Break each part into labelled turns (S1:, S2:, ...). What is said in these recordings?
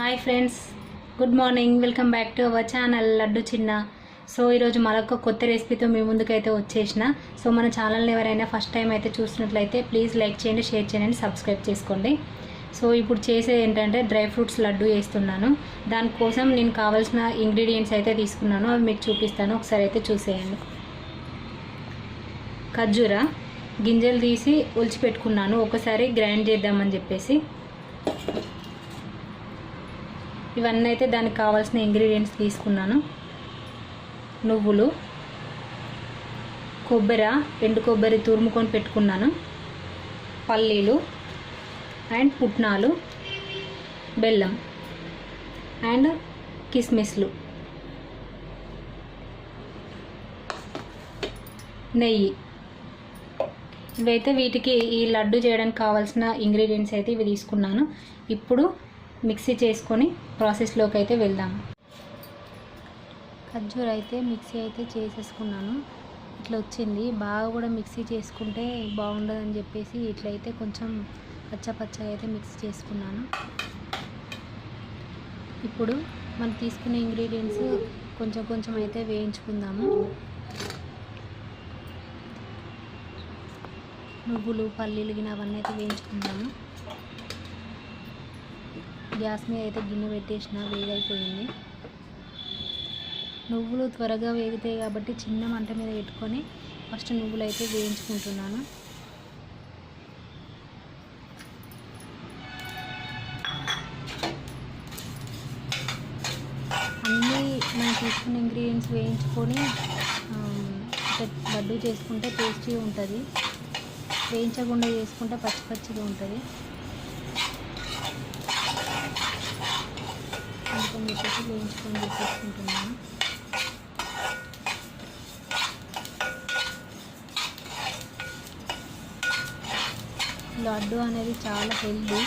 S1: Hi friends good morning welcome back to our channel laddu చిన్న so ఈరోజు మరొక కొత్త రెసిపీతో మీ ముందుకైతే వచ్చేసిన. సో మన ఛానల్ని ఎవరైనా ఫస్ట్ టైం అయితే చూసినట్లయితే ప్లీజ్ లైక్ చేయండి షేర్ చేయండి సబ్స్క్రైబ్ చేసుకోండి. సో ఇప్పుడు చేసేది ఏంటంటే డ్రై ఫ్రూట్స్ లడ్డు వేస్తున్నాను. దానికోసం నేను కావాల్సిన ఇంగ్రీడియంట్స్ అయితే తీసుకున్నాను. అవి మీకు చూపిస్తాను. ఒకసారి అయితే చూసేయండి. ఖర్జూర గింజలు తీసి ఒలిచిపెట్టుకున్నాను. ఒకసారి గ్రైండ్ చేద్దామని చెప్పేసి. ఇవన్నీ అయితే దానికి కావాల్సిన ఇంగ్రీడియంట్స్ తీసుకున్నాను. నువ్వులు కొబ్బరి ఎండు కొబ్బరి తురుముకొని పెట్టుకున్నాను. పల్లీలు అండ్ పుట్నాలు బెల్లం అండ్ కిస్మిస్లు. నెయ్యి. ఇవైతే వీటికి ఈ లడ్డు చేయడానికి కావాల్సిన ఇంగ్రీడియంట్స్ అయితే ఇవి తీసుకున్నాను. ఇప్పుడు మిక్సీ చేసుకొని ప్రాసెస్లోకి అయితే వెళ్దాం. ఖర్జూర అయితే మిక్సీ అయితే చేసేసుకున్నాను. ఇట్లా వచ్చింది. బాగా కూడా మిక్సీ చేసుకుంటే బాగుండదని చెప్పేసి ఇట్లయితే కొంచెం పచ్చపచ్చగా అయితే మిక్సీ చేసుకున్నాను. ఇప్పుడు మనం తీసుకునే ఇంగ్రీడియంట్స్ కొంచెం కొంచెం అయితే వేయించుకుందాము. నువ్వులు పల్లీలు గిన అవన్నీ అయితే వేయించుకుందాము. గ్యాస్ మీద అయితే గిన్నె పెట్టేసిన వేడైపోయింది నువ్వులు త్వరగా వేగుతాయి కాబట్టి చిన్న మంట మీద పెట్టుకొని ఫస్ట్ నువ్వులు అయితే వేయించుకుంటున్నాను. అన్నీ మనం తీసుకున్న ఇంగ్రీడియంట్స్ వేయించుకొని లడ్డు చేసుకుంటే టేస్టీగా ఉంటుంది. వేయించకుండా చేసుకుంటే పచ్చి పచ్చిగా ఉంటుంది. అందుకని వేయించుకొని తీసుకుంటున్నాను లడ్డు అనేది చాలా హెల్దీ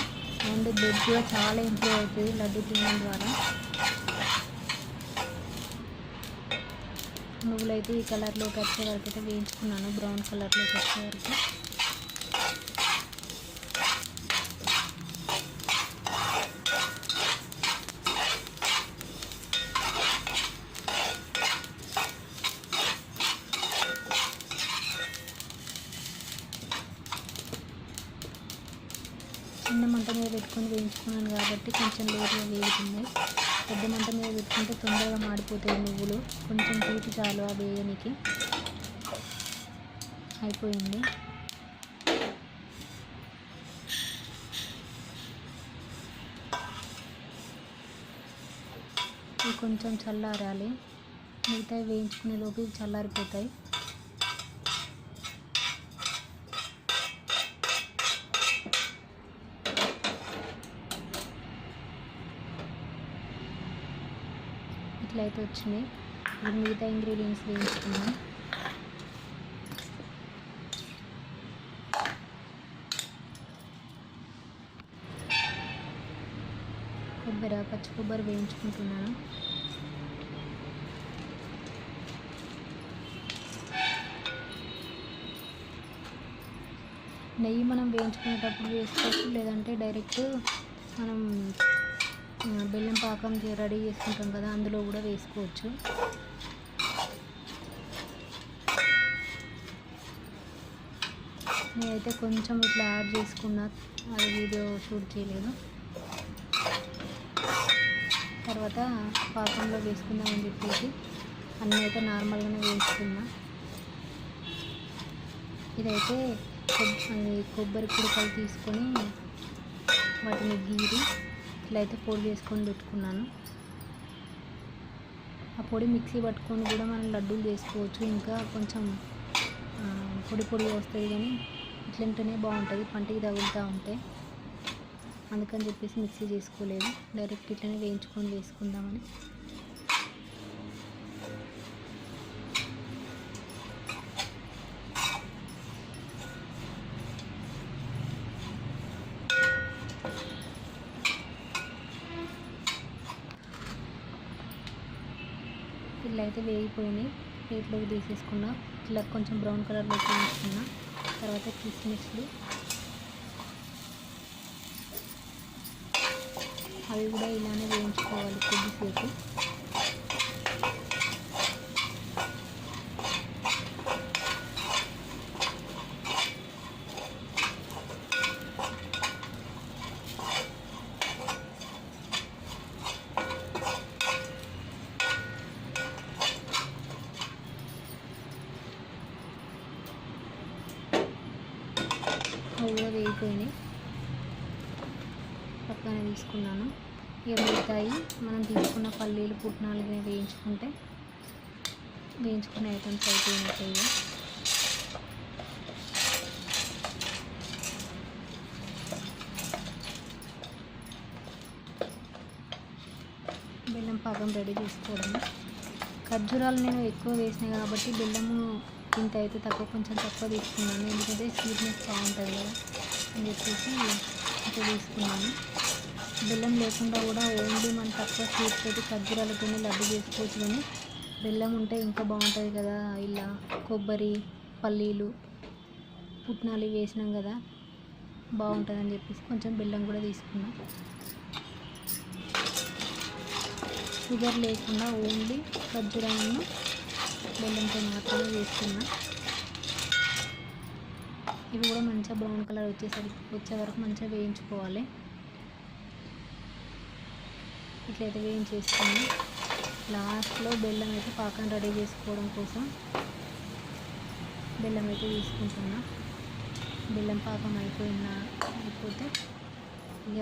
S1: అండ్ బ్లడ్ కూడా చాలా ఇంప్రూవ్ అవుతుంది లడ్డు తినడం ద్వారా. నువ్వులైతే ఈ కలర్లోకి వచ్చే వరకు అయితే వేయించుకున్నాను బ్రౌన్ కలర్లోకి వచ్చే వరకు. చిన్న మంట మీద పెట్టుకొని వేయించుకున్నాను కాబట్టి కొంచెం లేట్గా వేగుతున్నాయి. పెద్ద మంట మీద పెట్టుకుంటే తొందరగా మాడిపోతాయి నువ్వులు. కొంచెం తీపి చాలు ఆ వేయనికి. అయిపోయింది. ఇవి కొంచెం చల్లారాలి. మిగతా వేయించుకునే లోపు చల్లారిపోతాయి ఇట్లా అయితే వచ్చినాయి. ఇది మిగతా ఇంగ్రీడియంట్స్ వేయించుకున్నాం కొబ్బరి పచ్చి కొబ్బరి వేయించుకుంటున్నాను. నెయ్యి మనం వేయించుకునేటప్పుడు వేసుకోవచ్చు లేదంటే డైరెక్ట్ మనం బెల్లం పాకం రెడీ చేసుకుంటాం కదా అందులో కూడా వేసుకోవచ్చు. నేనైతే కొంచెం ఇట్లా యాడ్ చేసుకున్నా అది వీడియో షూట్ చేయలేదు. తర్వాత పాకంలో వేసుకుందామని చెప్పేసి అన్నీ అయితే నార్మల్గానే వేసుకున్నా. ఇదైతే కొబ్బరి కుడకలు తీసుకొని వాటిని గీరి ఇట్లా అయితే పొడి చేసుకొని పెట్టుకున్నాను. ఆ పొడి మిక్సీ పట్టుకొని కూడా మనం లడ్డూలు చేసుకోవచ్చు. ఇంకా కొంచెం పొడి పొడి పొడిగా వస్తుంది కానీ ఇట్లంటేనే బాగుంటుంది. పంటికి తగులుతూ ఉంటే. అందుకని చెప్పేసి మిక్సీ చేసుకోలేదు. డైరెక్ట్ ఇట్లనే వేయించుకొని వేసుకుందామని. అయితే ప్లేట్లోకి తీసేసుకున్నా. ఇట్లా కొంచెం బ్రౌన్ కలర్లో తీసుకున్నా తర్వాత కిస్మిస్లు. అవి కూడా ఇలానే వేయించుకోవాలి కొద్దిసేపు. కూడా పక్కన తీసుకున్నాను. ఇక మిగతాయి. మనం తీసుకున్న పల్లీలు పుట్నాలు ఇవి వేయించుకుంటే వేయించుకునే ఐటమ్స్ అయిపోయినట్టు ఉంటాయి బెల్లం పాకం రెడీ చేసుకోవడము. ఖర్జూరాలు నేను ఎక్కువ వేసినాయి కాబట్టి బెల్లము ఇంత అయితే తక్కువ కొంచెం తక్కువ తీసుకున్నాను. ఎందుకంటే స్వీట్నెస్ బాగుంటుంది కదా. అని చెప్పేసి ఇట్లా తీసుకున్నాను. బెల్లం లేకుండా కూడా ఓన్లీ మన తక్కువ స్వీట్ తోటి ఖర్జూరాలతో లడ్డు చేసుకోవచ్చు కానీ బెల్లం ఉంటే ఇంకా బాగుంటుంది కదా. ఇలా కొబ్బరి పల్లీలు పుట్నాలు వేసినాం కదా. బాగుంటుందని చెప్పేసి కొంచెం బెల్లం కూడా తీసుకున్నాం. షుగర్ లేకుండా ఓన్లీ ఖర్జూరాలను బెల్లంతో మాత్రమే వేసుకున్నాను ఇవి కూడా మంచిగా బ్రౌన్ కలర్ వచ్చేసరికి వచ్చే వరకు మంచిగా వేయించుకోవాలి. ఇట్లయితే వేయించేసుకొని లాస్ట్లో బెల్లం అయితే పాకం రెడీ చేసుకోవడం కోసం బెల్లం అయితే తీసుకుంటున్నా. బెల్లం పాకం అయిపోయిన అయిపోతే ఇక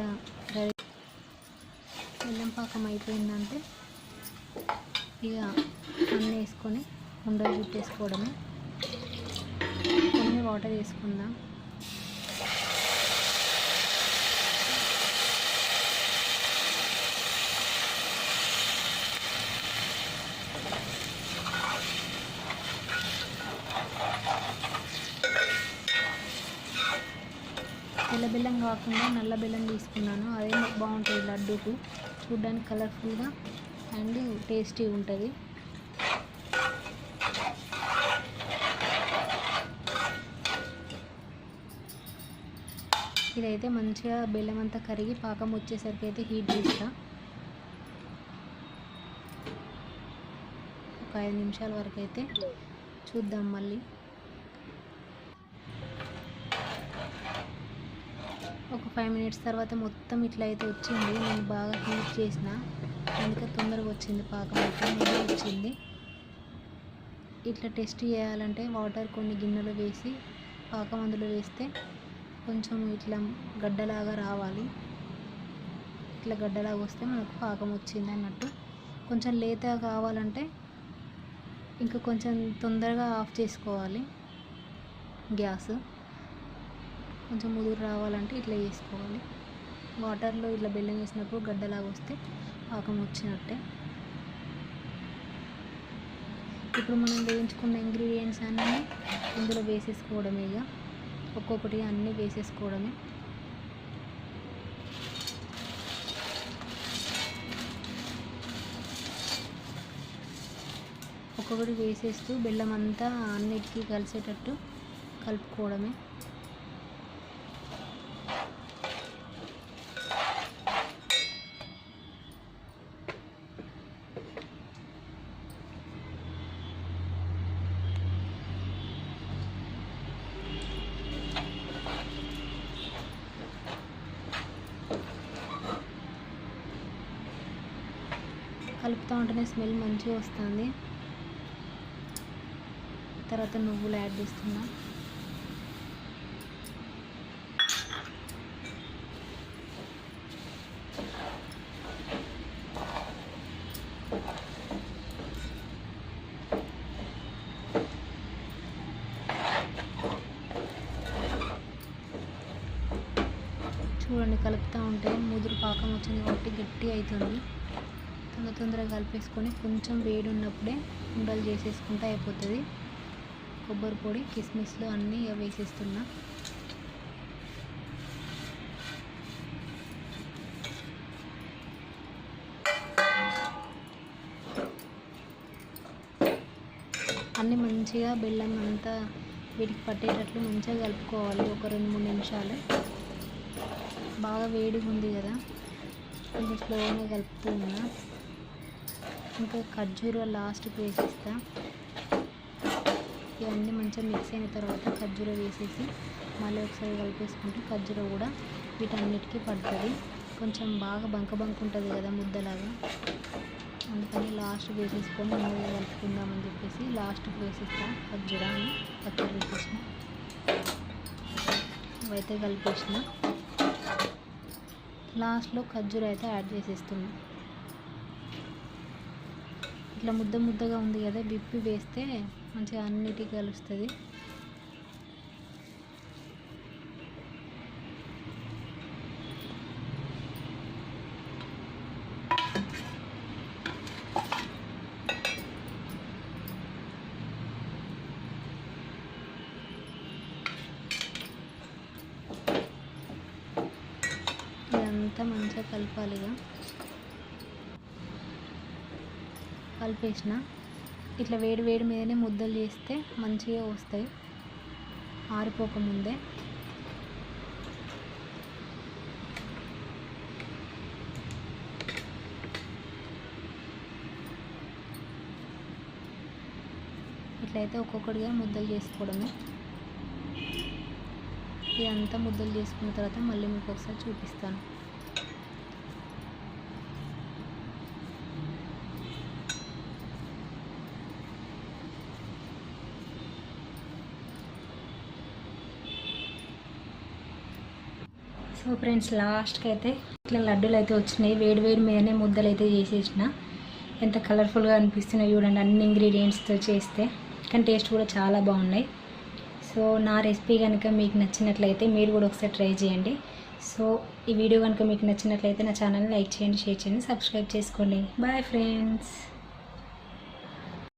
S1: రెడీ. బెల్లం పాకం అయిపోయిందంటే ఇక అన్నీ వేసుకొని ఉండలు చుట్టేసుకోవడమే. కొన్ని వాటర్ వేసుకుందాం. తెల్ల బెల్లం కాకుండా నల్ల బెల్లం తీసుకున్నాను. అదే బాగుంటుంది లడ్డూకు. చూడ్డానికి కలర్ఫుల్గా అండ్ టేస్టీ ఉంటుంది. ఇదైతే మంచిగా బెల్లం అంతా కరిగి పాకం వచ్చేసరికి అయితే హీట్ చేస్తా. ఒక ఐదు నిమిషాల వరకు అయితే చూద్దాం మళ్ళీ. ఒక ఫైవ్ మినిట్స్ తర్వాత మొత్తం ఇట్లా అయితే వచ్చింది. నేను బాగా హీట్ చేసిన. అందుకే తొందరగా వచ్చింది పాకం అయితే. ముందే వచ్చింది. ఇట్లా టెస్ట్ చేయాలంటే వాటర్ కొన్ని గిన్నెలు వేసి పాకం అందులో వేస్తే కొంచెం ఇట్లా గడ్డలాగా రావాలి. ఇట్లా గడ్డలాగా వస్తే మనకు పాకం వచ్చింది అన్నట్టు. కొంచెం లేతగా కావాలంటే ఇంకా కొంచెం తొందరగా ఆఫ్ చేసుకోవాలి. గ్యాస్. కొంచెం ముదురు రావాలంటే ఇట్లా చేసుకోవాలి. వాటర్లో ఇట్లా బెల్లం వేసినప్పుడు గడ్డలాగా వస్తే పాకం వచ్చినట్టే. ఇప్పుడు మనం వేయించుకున్న ఇంగ్రీడియంట్స్ అన్నీ ఇందులో వేసేసుకోవడమే ఇక. ఒక్కొక్కటి అన్నీ వేసేసుకోవడమే. ఒక్కొక్కటి వేసేస్తూ బెల్లం అంతా అన్నిటికీ కలిసేటట్టు కలుపుకోవడమే. కలుపుతూ ఉంటేనే స్మెల్ మంచిగా వస్తుంది. తర్వాత నువ్వులు యాడ్ చేస్తున్నా. చూడండి కలుపుతూ ఉంటే ముదురు పాకం వచ్చింది కాబట్టి గట్టి అవుతుంది. తొందర తొందరగా కలిపేసుకొని కొంచెం వేడి ఉన్నప్పుడే ఉండలు చేసేసుకుంటే అయిపోతుంది. కొబ్బరి పొడి కిస్మిస్లు అన్నీ వేసేస్తున్నా. అన్నీ మంచిగా బెల్లం అంతా వీటికి పట్టేటట్లు మంచిగా కలుపుకోవాలి ఒక రెండు మూడు నిమిషాలు. బాగా వేడిగా ఉంది కదా. కొంచెం స్లోగా కలుపుతూ ఉన్నా. ఇంకా ఖర్జూర లాస్ట్కి వేసేస్తా. ఇవన్నీ మంచిగా మిక్స్ అయిన తర్వాత ఖర్జూర వేసేసి మళ్ళీ ఒకసారి కలిపేసుకుంటే ఖర్జూర కూడా వీటన్నిటికీ పడుతుంది. కొంచెం బాగా బంక బంక ఉంటుంది కదా ముద్దలాగా. అందుకని లాస్ట్ వేసేసుకొని ముందుగా కలుపుకుందామని చెప్పేసి లాస్ట్కి వేసేస్తా ఖర్జూరాన్ని పచ్చడి వేసేసిన. అవైతే కలిపేసిన. లాస్ట్లో ఖర్జూర అయితే యాడ్ చేసేస్తున్నాం. ఇట్లా ముద్ద ముద్దగా ఉంది కదా బిప్పి వేస్తే మంచిగా అన్నిటికీ కలుస్తుంది. ఇదంతా మంచిగా కలపాలి ఇక కలిపేసిన ఇట్లా వేడి వేడి మీదనే ముద్దలు చేస్తే మంచిగా వస్తాయి. ఆరిపోకముందే ఇట్లయితే ఒక్కొక్కటిగా ముద్దలు చేసుకోవడమే. ఇదంతా ముద్దలు చేసుకున్న తర్వాత మళ్ళీ మీకు ఒకసారి చూపిస్తాను. సో ఫ్రెండ్స్ లాస్ట్కి అయితే ఇట్లా లడ్డూలు అయితే వచ్చినాయి. వేడి వేడి మీదనే ముద్దలు అయితే చేసేసిన. ఎంత కలర్ఫుల్గా అనిపిస్తున్నాయి చూడండి అన్ని ఇంగ్రీడియంట్స్తో చేస్తే. కానీ టేస్ట్ కూడా చాలా బాగున్నాయి. సో నా రెసిపీ కనుక మీకు నచ్చినట్లయితే మీరు కూడా ఒకసారి ట్రై చేయండి. సో ఈ వీడియో కనుక మీకు నచ్చినట్లయితే నా ఛానల్ని లైక్ చేయండి షేర్ చేయండి సబ్స్క్రైబ్ చేసుకోండి. Bye friends.